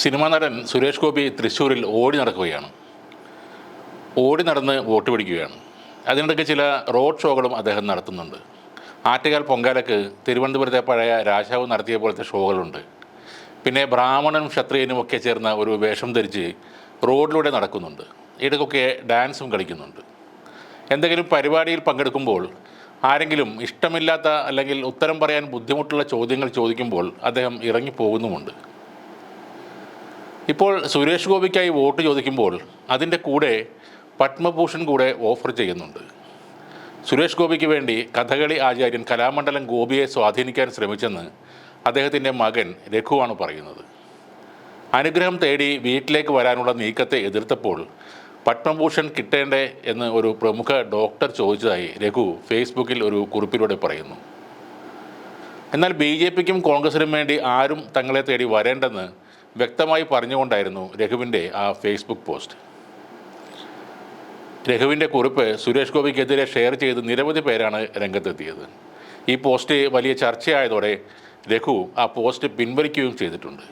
Cinema നടൻ സുരേഷ് ഗോപി തൃശ്ശൂരിൽ ഓടി നടക്കുകയാണ്. ഓടി നടന്ന് വോട്ട് പിടിക്കുകയാണ്. അതിനിടയ്ക്ക് ചില റോഡ് ഷോകളും അദ്ദേഹം നടത്തുന്നുണ്ട്. ആറ്റുകാൽ പൊങ്കാലക്ക് തിരുവനന്തപുരത്തെ പഴയ രാജാവ് നടത്തിയ പോലത്തെ ഷോകളുണ്ട്. പിന്നെ ബ്രാഹ്മണനും ക്ഷത്രിയനും ഒക്കെ ചേർന്ന ഒരു വേഷം ധരിച്ച് റോഡിലൂടെ നടക്കുന്നുണ്ട്. ഇടയ്ക്കൊക്കെ ഡാൻസും കളിക്കുന്നുണ്ട്. എന്തെങ്കിലും പരിപാടിയിൽ പങ്കെടുക്കുമ്പോൾ ആരെങ്കിലും ഇഷ്ടമില്ലാത്ത അല്ലെങ്കിൽ ഉത്തരം പറയാൻ ബുദ്ധിമുട്ടുള്ള ചോദ്യങ്ങൾ ചോദിക്കുമ്പോൾ അദ്ദേഹം ഇറങ്ങിപ്പോകുന്നുമുണ്ട്. ഇപ്പോൾ സുരേഷ് ഗോപിക്കായി വോട്ട് ചോദിക്കുമ്പോൾ അതിന്റെ കൂടെ പത്മഭൂഷൺ കൂടെ ഓഫർ ചെയ്യുന്നുണ്ട്. സുരേഷ് ഗോപിക്ക് വേണ്ടി കഥകളി ആചാര്യൻ കലാമണ്ഡലം ഗോപിയെ സ്വാധീനിക്കാൻ ശ്രമിച്ചെന്ന് അദ്ദേഹത്തിന്റെ മകൻ രഘുവാണ് പറയുന്നത്. അനുഗ്രഹം തേടി വീട്ടിലേക്ക് വരാനുള്ള നീക്കത്തെ എതിർത്തപ്പോൾ പത്മഭൂഷൺ കിട്ടേണ്ടേ എന്ന് ഒരു പ്രമുഖ ഡോക്ടർ ചോദിച്ചതായി രഘു ഫേസ്ബുക്കിൽ ഒരു കുറിപ്പിലൂടെ പറയുന്നു. എന്നാൽ ബി ജെ പിക്കും കോൺഗ്രസിനും വേണ്ടി ആരും തങ്ങളെ തേടി വരേണ്ടെന്ന് വ്യക്തമായി പറഞ്ഞുകൊണ്ടായിരുന്നു രഘുവിന്റെ ആ ഫേസ്ബുക്ക് പോസ്റ്റ് രഘുവിന്റെ കുറിപ്പ് സുരേഷ് ഗോപിക്കെതിരെ ഷെയർ ചെയ്ത് നിരവധി പേരാണ് രംഗത്തെത്തിയത്. ഈ പോസ്റ്റ് വലിയ ചർച്ചയായതോടെ രഘു ആ പോസ്റ്റ് പിൻവലിക്കുകയും ചെയ്തിട്ടുണ്ട്.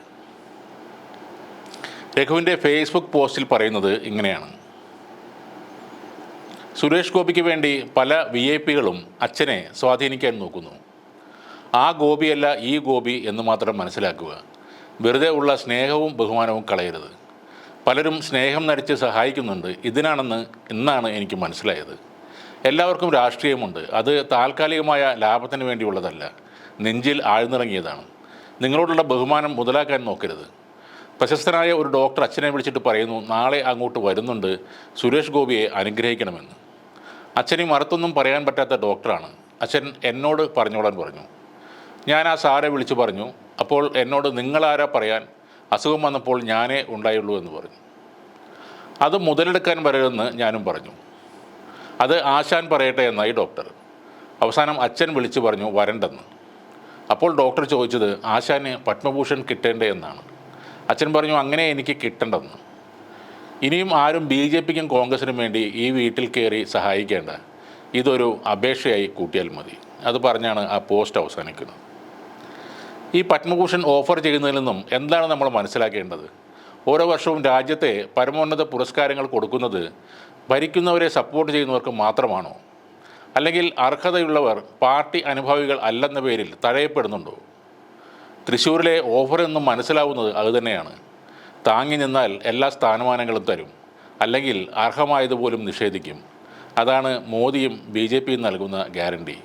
രഘുവിന്റെ ഫേസ്ബുക്ക് പോസ്റ്റിൽ പറയുന്നത് ഇങ്ങനെയാണ്. സുരേഷ് ഗോപിക്ക് വേണ്ടി പല വി ഐ പികളും അച്ഛനെ സ്വാധീനിക്കാൻ നോക്കുന്നു. ആ ഗോപിയല്ല ഈ ഗോപി എന്ന് മാത്രം മനസ്സിലാക്കുക. വെറുതെ ഉള്ള സ്നേഹവും ബഹുമാനവും കളയരുത്. പലരും സ്നേഹം നടിച്ച് സഹായിക്കുന്നുണ്ട്. ഇതിനാണെന്ന് ഇന്നാണ് എനിക്ക് മനസ്സിലായത്. എല്ലാവർക്കും രാഷ്ട്രീയമുണ്ട്. അത് താൽക്കാലികമായ ലാഭത്തിന് വേണ്ടിയുള്ളതല്ല. നെഞ്ചിൽ ആഴ്ന്നിറങ്ങിയതാണ്. നിങ്ങളോടുള്ള ബഹുമാനം മുതലാക്കാൻ നോക്കരുത്. പ്രശസ്തനായ ഒരു ഡോക്ടർ അച്ഛനെ വിളിച്ചിട്ട് പറയുന്നു നാളെ അങ്ങോട്ട് വരുന്നുണ്ട്. സുരേഷ് ഗോപിയെ അനുഗ്രഹിക്കണമെന്ന്. അച്ഛന് മറുത്തൊന്നും പറയാൻ പറ്റാത്ത ഡോക്ടറാണ്. അച്ഛൻ എന്നോട് പറഞ്ഞോളാൻ പറഞ്ഞു. ഞാൻ ആ സാറെ വിളിച്ചു പറഞ്ഞു അപ്പോൾ എന്നോട് നിങ്ങളാരാ പറയാൻ അസുഖം വന്നപ്പോൾ ഞാനേ ഉണ്ടായുള്ളൂ എന്ന് പറഞ്ഞു. അത് മുതലെടുക്കാൻ വരരുതെന്ന് ഞാനും പറഞ്ഞു. അത് ആശാൻ പറയട്ടെ എന്നായി ഡോക്ടർ. അവസാനം അച്ഛൻ വിളിച്ചു പറഞ്ഞു വരണ്ടെന്ന്. അപ്പോൾ ഡോക്ടർ ചോദിച്ചത് ആശാന് പത്മഭൂഷൺ കിട്ടേണ്ടേ എന്നാണ്. അച്ഛൻ പറഞ്ഞു അങ്ങനെ എനിക്ക് കിട്ടണ്ടെന്ന്. ഇനിയും ആരും ബി ജെ പിക്കും കോൺഗ്രസിനും വേണ്ടി ഈ വീട്ടിൽ കയറി സഹായിക്കേണ്ട. ഇതൊരു അപേക്ഷയായി കൂട്ടിയാൽ മതി. അത് പറഞ്ഞാണ് ആ പോസ്റ്റ് അവസാനിക്കുന്നത്. ഈ പത്മഭൂഷൺ ഓഫർ ചെയ്യുന്നതിൽ നിന്നും എന്താണ് നമ്മൾ മനസ്സിലാക്കേണ്ടത്? ഓരോ വർഷവും രാജ്യത്തെ പരമോന്നത പുരസ്കാരങ്ങൾ കൊടുക്കുന്നത് ഭരിക്കുന്നവരെ സപ്പോർട്ട് ചെയ്യുന്നവർക്ക് മാത്രമാണോ? അല്ലെങ്കിൽ അർഹതയുള്ളവർ പാർട്ടി അനുഭാവികൾ അല്ലെന്ന പേരിൽ തഴയപ്പെടുന്നുണ്ടോ? തൃശ്ശൂരിലെ ഓഫർ എന്നും മനസ്സിലാവുന്നത് അതുതന്നെയാണ് താങ്ങി നിന്നാൽ എല്ലാ സ്ഥാനമാനങ്ങളും തരും. അല്ലെങ്കിൽ അർഹമായതുപോലും നിഷേധിക്കും. അതാണ് മോദിയും ബി നൽകുന്ന ഗ്യാരണ്ടി.